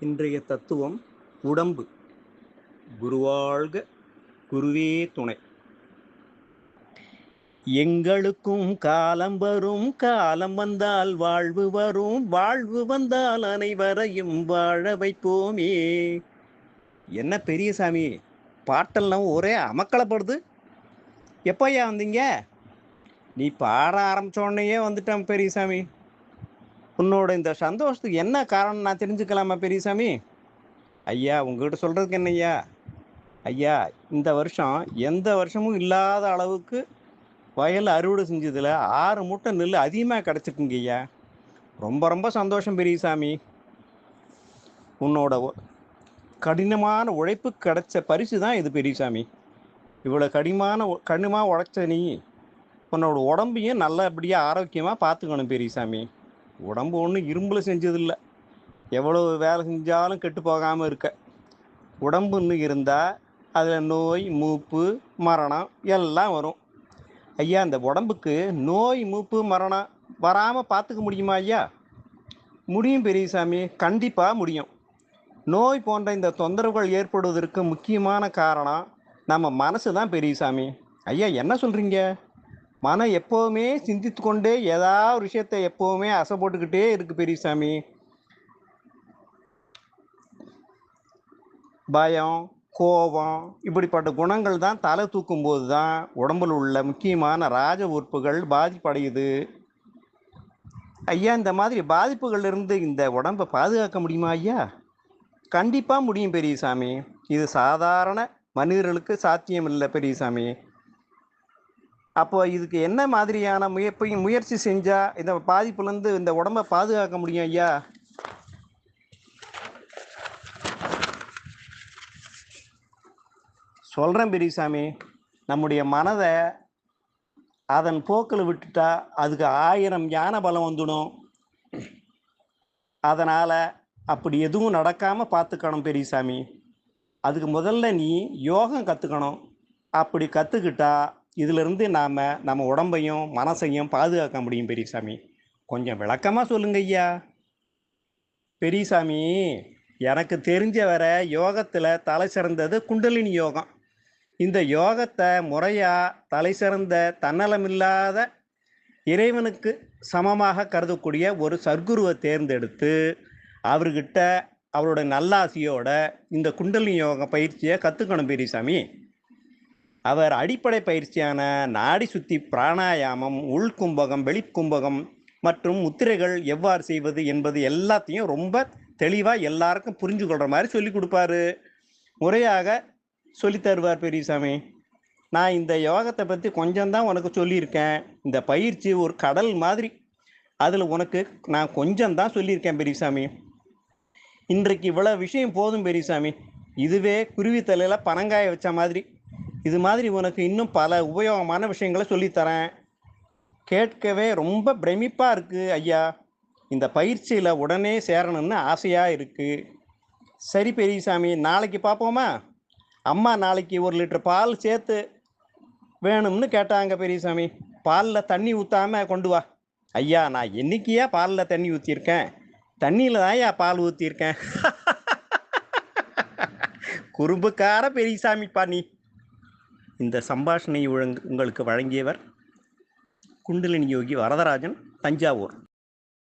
இன்றைய தத்துவம் உடம்பு. குருவாழ்க குருவே துணை. எங்களுக்கும் காலம் வரும் காலம் வந்தால் வாழ்வு வரும் வாழ்வு வந்தால் அனைவரையும் வாழ வைப்போமே. என்ன பெரியசாமி பாட்டெல்லாம் ஒரே அமக்கலப்படுது. எப்போயா வந்தீங்க? நீ பாட ஆரம்பிச்சோடனேயே வந்துட்டான் பெரியசாமி. உன்னோட இந்த சந்தோஷத்துக்கு என்ன காரணம் நான் தெரிஞ்சுக்கலாமா பெரியசாமி? ஐயா உங்ககிட்ட சொல்கிறதுக்கு என்ன ஐயா? ஐயா இந்த வருஷம் எந்த வருஷமும் இல்லாத அளவுக்கு வயல் அறுவடை செஞ்சதில் ஆறு மூட்டை நெல் அதிகமாக கிடச்சிருக்குங்க ஐயா. ரொம்ப ரொம்ப சந்தோஷம் பெரியசாமி. உன்னோட ஒ- கடினமான உழைப்பு கிடைச்ச பரிசு தான் இது பெரியசாமி. இவ்வளோ கடினமான உ- கடினமாக உழைச்ச நீ உன்னோட உடம்பையும் நல்லபடியாக ஆரோக்கியமாக பார்த்துக்கணும் பெரியசாமி. உடம்பு ஒன்றும் இரும்பில் செஞ்சதில்லை. எவ்வளோ வேலை செஞ்சாலும் கெட்டு போகாமல் இருக்க. உடம்புன்னு இருந்தால் அதில் நோய் மூப்பு மரணம் எல்லாம் வரும். ஐயா அந்த உடம்புக்கு நோய் மூப்பு மரணம் வராமல் பார்த்துக்க முடியுமா ஐயா? முடியும் பெரியசாமி கண்டிப்பாக முடியும். நோய் போன்ற இந்த தொந்தரவுகள் ஏற்படுவதற்கு முக்கியமான காரணம் நம்ம மனசு தான் பெரியசாமி. ஐயா என்ன சொல்கிறீங்க மனம் எப்போவுமே சிந்தித்து கொண்டே ஏதாவது ஒரு விஷயத்தை எப்போவுமே அசை போட்டுக்கிட்டே இருக்கு பெரியசாமி. பயம் கோபம் இப்படிப்பட்ட குணங்கள் தான் தலை தூக்கும் போது தான் உடம்புல உள்ள முக்கியமான ராஜ உறுப்புகள் பாதிப்படையுது. ஐயா இந்த மாதிரி பாதிப்புகள் இருந்து இந்த உடம்பை பாதுகாக்க முடியுமா ஐயா? கண்டிப்பாக முடியும் பெரியசாமி. இது சாதாரண மனிதர்களுக்கு சாத்தியம் இல்லை பெரியசாமி. அப்போ இதுக்கு என்ன மாதிரியான முயற்சி முயற்சி செஞ்சா இந்த பாதிப்புலேருந்து இந்த உடம்பை பாதுகாக்க முடியும் ஐயா? சொல்கிறேன் பெரியசாமி. நம்முடைய மனதை அதன் போக்கில் விட்டுட்டா அதுக்கு ஆயிரம் ஞான பலம் வந்துடும். அதனால் அப்படி எதுவும் நடக்காமல் பார்த்துக்கணும் பெரியசாமி. அதுக்கு முதல்ல நீ யோகம் கற்றுக்கணும் அப்படி கற்றுக்கிட்டா இதிலிருந்து நாம் நம்ம உடம்பையும் மனசையும் பாதுகாக்க முடியும் பெரியசாமி. கொஞ்சம் விளக்கமாக சொல்லுங்க ஐயா. பெரியசாமி எனக்கு தெரிஞ்ச வர யோகத்தில் தலை சிறந்தது குண்டலினி யோகம். இந்த யோகத்தை முறையாக தலை சிறந்த தன்னலமில்லாத இறைவனுக்கு சமமாக கருதக்கூடிய ஒரு சர்க்குருவை தேர்ந்தெடுத்து அவர்கிட்ட அவரோட நல்லாசியோட இந்த குண்டலினி யோக பயிற்சியை கற்றுக்கணும் பெரியசாமி. அவர் அடிப்படை பயிற்சியான நாடி சுத்தி பிராணாயாமம் உள்கும்பகம் வெளிக்கும்பகம் மற்றும் முத்திரைகள் எவ்வாறு செய்வது என்பது எல்லாத்தையும் ரொம்ப தெளிவாக எல்லாருக்கும் புரிஞ்சு கொள்கிற மாதிரி சொல்லி கொடுப்பாரு. முறையாக சொல்லி தருவார் பெரியசாமி. நான் இந்த யோகத்தை பற்றி கொஞ்சம்தான் உனக்கு சொல்லியிருக்கேன். இந்த பயிற்சி ஒரு கடல் மாதிரி. அதில் உனக்கு நான் கொஞ்சம்தான் சொல்லியிருக்கேன் பெரியசாமி. இன்றைக்கு இவ்வளோ விஷயம் போதும் பெரியசாமி. இதுவே குருவி தலையில் பனங்காய வச்ச மாதிரி. இது மாதிரி உனக்கு இன்னும் பல உபயோகமான விஷயங்களை சொல்லித்தரேன். கேட்கவே ரொம்ப பிரமிப்பாக இருக்குது ஐயா. இந்த பயிற்சியில் உடனே சேரணும்னு ஆசையாக இருக்குது சரி பெரியசாமி நாளைக்கு பார்ப்போமா அம்மா நாளைக்கு ஒரு லிட்டர் பால் சேர்த்து வேணும்னு கேட்டாங்க பெரியசாமி. பாலில் தண்ணி ஊற்றாம கொண்டு வா. ஐயா நான் என்னைக்கியா பாலில் தண்ணி ஊற்றிருக்கேன் தண்ணியில் தான் ஐயா பால் ஊற்றிருக்கேன் குறும்புக்கார பெரியசாமிப்பா நீ. இந்த சம்பாஷணை உங்களுக்கு வழங்கியவர் குண்டலினி யோகி வரதராஜன் தஞ்சாவூர்.